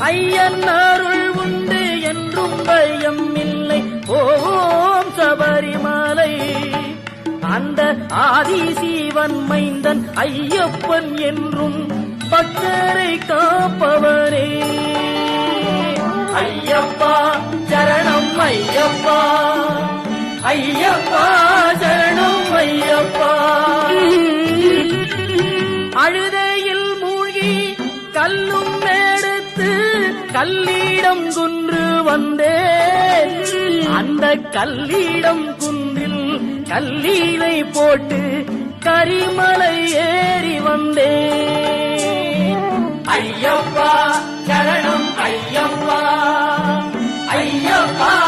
ஐயன் அருள் உண்டு என்றும் பயம் இல்லை. ஓம் சபரிமலை. அந்த ஆதி சீவன் மைந்தன் ஐயப்பன் என்றும் பக்தரை காப்பவரே ஐயப்பா சரணம் ஐயப்பா. ஐயப்பா சரணம் ஐயப்பா. அழுதையில் மூழ்கி கல்லும் கல்லீடம் குன்று வந்தேன். அந்த கல்லீடம் குன்றில் கல்லீரை போட்டு கரிமலை ஏறி வந்தேன். ஐயப்பா சரணம் ஐயப்பா. ஐயப்பா